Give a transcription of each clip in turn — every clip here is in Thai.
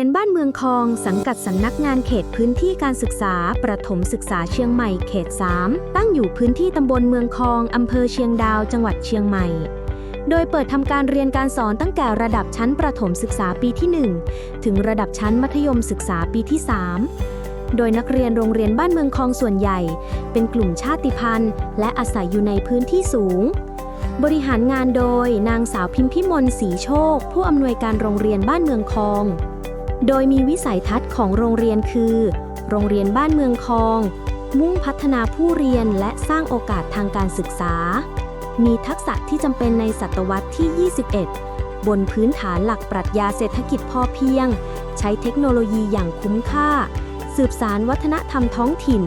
รียนบ้านเมืองคอง สังกัดสำนักงานเขตพื้นที่การศึกษา ประถมศึกษาเชียงใหม่เขต 3 ตั้งอยู่พื้นที่ตำบลเมืองคองอำเภอเชียงดาว จังหวัดเชียงใหม่ โดยเปิดทำการเรียนการสอนตั้งแต่ระดับชั้นประถมศึกษาปีที่ 1 ถึงระดับชั้นมัธยมศึกษาปีที่ 3 โดยนักเรียนโรงเรียนบ้านเมืองคองส่วนใหญ่ เป็นกลุ่มชาติพันธุ์ และอาศัยอยู่ในพื้นที่สูงบริหารงานโดยนางสาวพิมพิมลศรีโชค ผู้อำนวยการโรงเรียนบ้านเมืองคอง โดยมีวิสัยทัศน์ของโรงเรียนคือ โรงเรียนบ้านเมืองคอง มุ่งพัฒนาผู้เรียนและสร้างโอกาสทางการศึกษา มีทักษะที่จำเป็นในศตวรรษที่ 21 บนพื้นฐานหลักปรัชญาเศรษฐกิจพอเพียง ใช้เทคโนโลยีอย่างคุ้มค่า สืบสารวัฒนธรรมท้องถิ่น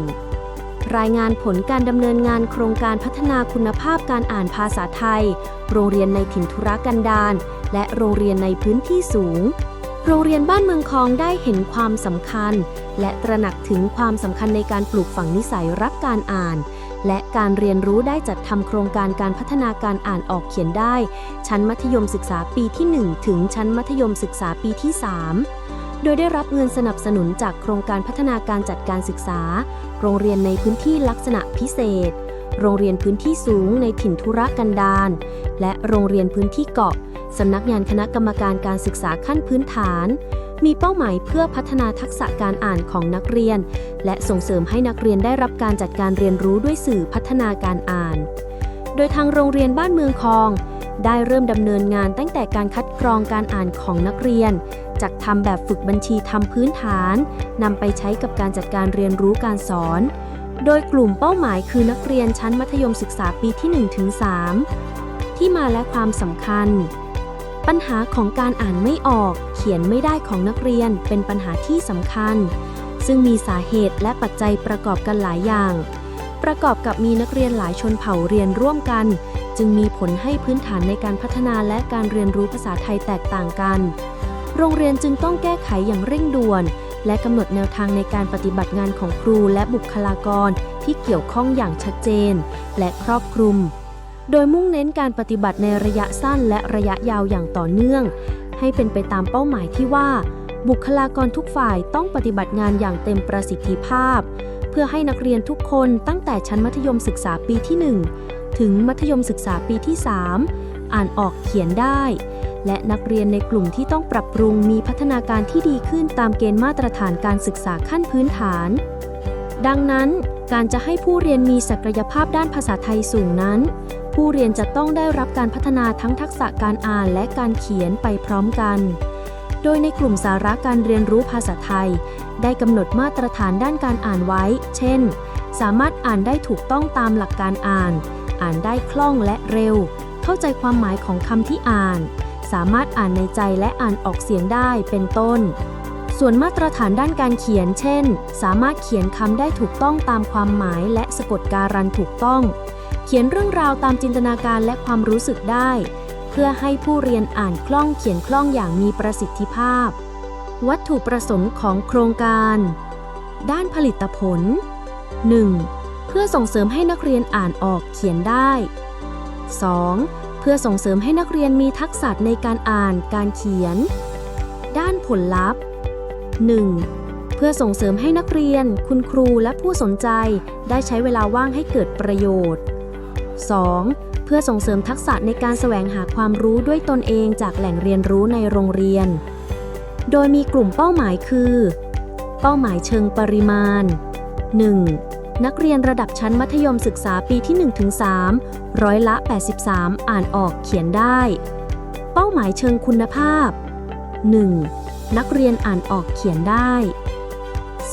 รายงานผลการดำเนินงานโครงการพัฒนาคุณภาพการอ่านภาษาไทย โรงเรียนในถิ่นธุรกันดารและโรงเรียนในพื้นที่สูง โรงเรียนบ้านเมืองคองได้เห็นความสำคัญ และตระหนักถึงความสำคัญในการปลูกฝังนิสัยรักการอ่าน และการเรียนรู้ได้จัดทำโครงการการพัฒนาการอ่านออกเขียนได้ ชั้นมัธยมศึกษาปีที่ 1 ถึงชั้นมัธยมศึกษาปีที่ 3 โดยได้รับเงินสนับสนุนจากโครงการพัฒนาการจัดการศึกษา โรงเรียนในพื้นที่ลักษณะพิเศษ โรงเรียนพื้นที่สูงในถิ่นธุรกันดารและโรงเรียนพื้นที่เกาะ สำนักงานคณะกรรมการการศึกษาขั้นพื้นฐาน มีเป้าหมายเพื่อพัฒนาทักษะการอ่านของนักเรียน และส่งเสริมให้นักเรียนได้รับการจัดการเรียนรู้ด้วยสื่อพัฒนาการอ่าน โดยทางโรงเรียนบ้านเมืองคอง ได้เริ่มดำเนินงานตั้งแต่การคัดกรองการอ่านของนักเรียนจากทำแบบฝึกบัญชีทำพื้นฐานนำไปใช้กับการจัดการเรียนรู้การสอนโดยกลุ่มเป้าหมายคือนักเรียนชั้นมัธยมศึกษาปีที่ 1-3 ที่มาและความสำคัญ ปัญหาของการอ่านไม่ออก เขียนไม่ได้ของนักเรียนเป็นปัญหาที่สำคัญ ซึ่งมีสาเหตุและปัจจัยประกอบกันหลายอย่าง ประกอบกับมีนักเรียนหลายชนเผ่าเรียนร่วมกัน จึงมีผลให้พื้นฐานในการพัฒนาและการเรียนรู้ภาษาไทยแตกต่างกัน โรงเรียนจึงต้องแก้ไขอย่างเร่งด่วน และกำหนดแนวทางในการปฏิบัติงานของครูและบุคลากรที่เกี่ยวข้องอย่างชัดเจน และครอบคลุม โดยมุ่งเน้นการปฏิบัติในระยะสั้นและระยะยาวอย่างต่อเนื่อง ให้เป็นไปตามเป้าหมายที่ว่า บุคลากรทุกฝ่ายต้องปฏิบัติงานอย่างเต็มประสิทธิภาพ เพื่อให้นักเรียนทุกคนตั้งแต่ชั้นมัธยมศึกษาปีที่ 1 ถึงมัธยมศึกษาปีที่ 3 อ่านออกเขียนได้ และนักเรียนในกลุ่มที่ต้องปรับปรุงมีพัฒนาการที่ดีขึ้นตามเกณฑ์มาตรฐานการศึกษาขั้นพื้นฐาน ดังนั้นการจะให้ผู้เรียนมีศักยภาพด้านภาษาไทยสูงนั้น ผู้เรียนจะต้องได้รับการพัฒนาทั้งทักษะการอ่านและการเขียนไปพร้อมกัน โดยในกลุ่มสาระการเรียนรู้ภาษาไทย ได้กำหนดมาตรฐานด้านการอ่านไว้ เช่น สามารถอ่านได้ถูกต้องตามหลักการอ่าน อ่านได้คล่องและเร็ว เข้าใจความหมายของคำที่อ่าน สามารถอ่านในใจและอ่านออกเสียงได้เป็นต้น ส่วนมาตรฐานด้านการเขียน เช่น สามารถเขียนคำได้ถูกต้องตามความหมายและสะกดการันถูกต้อง ขียนเรื่องราวตามจินตนาการและความรู้สึกได้ เพื่อให้ผู้เรียนอ่านคล่องเขียนคล่องอย่างมีประสิทธิภาพ วัตถุประสงค์ของโครงการ ด้านผลิตผล 1. เพื่อส่งเสริมให้นักเรียนอ่านออกเขียนได้ 2. เพื่อส่งเสริมให้นักเรียนมีทักษะในการอ่านการเขียน ด้านผลลัพธ์ 1. เพื่อส่งเสริมให้นักเรียน คุณครูและผู้สนใจได้ใช้เวลาว่างให้เกิดประโยชน์ 2. เพื่อส่งเสริมทักษะในการแสวงหาความรู้ด้วยตนเองจากแหล่งเรียนรู้ในโรงเรียน โดยมีกลุ่มเป้าหมายคือ เป้าหมายเชิงปริมาณ 1. นักเรียนระดับชั้นมัธยมศึกษาปีที่ 1-3 ร้อยละ 83 อ่านออกเขียนได้ เป้าหมายเชิงคุณภาพ 1. นักเรียนอ่านออกเขียนได้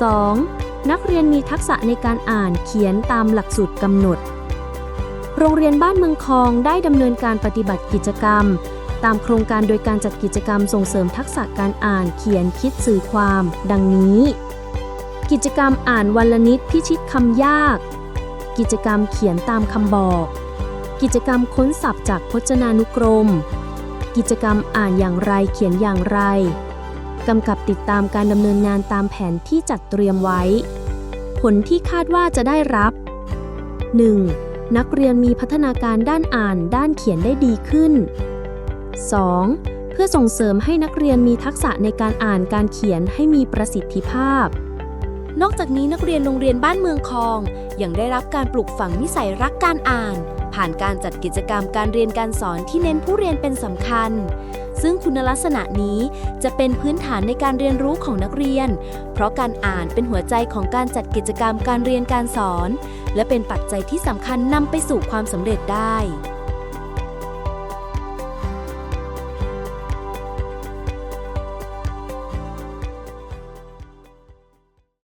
2. นักเรียนมีทักษะในการอ่านเขียนตามหลักสูตรกำหนด โรงเรียนบ้านเมืองคองได้ดำเนินการปฏิบัติกิจกรรม ตามโครงการโดยการจัดกิจกรรมส่งเสริมทักษะการอ่านเขียนคิดสื่อความ ดังนี้ กิจกรรมอ่านวันละนิดพิชิตคำยาก กิจกรรมเขียนตามคำบอก กิจกรรมค้นศัพท์จากพจนานุกรม กิจกรรมอ่านอย่างไรเขียนอย่างไรกำกับติดตามการดำเนินงานตามแผนที่จัดเตรียมไว้ ผลที่คาดว่าจะได้รับ 1. นักเรียนมีพัฒนาการด้านอ่านด้านเขียนได้ดีขึ้น 2. เพื่อส่งเสริมให้นักเรียนมีทักษะในการอ่านการเขียนให้มีประสิทธิภาพ นอกจากนี้นักเรียนโรงเรียนบ้านเมืองคอง ยังได้รับการปลูกฝังนิสัยรักการอ่าน ผ่านการจัดกิจกรรมการเรียนการสอนที่เน้นผู้เรียนเป็นสำคัญ ซึ่งคุณลักษณะนี้จะเป็นพื้นฐานในการเรียนรู้ของนักเรียน เพราะการอ่านเป็นหัวใจของการจัดกิจกรรมการเรียนการสอน และเป็นปัจจัยที่สำคัญนำไปสู่ความสำเร็จได้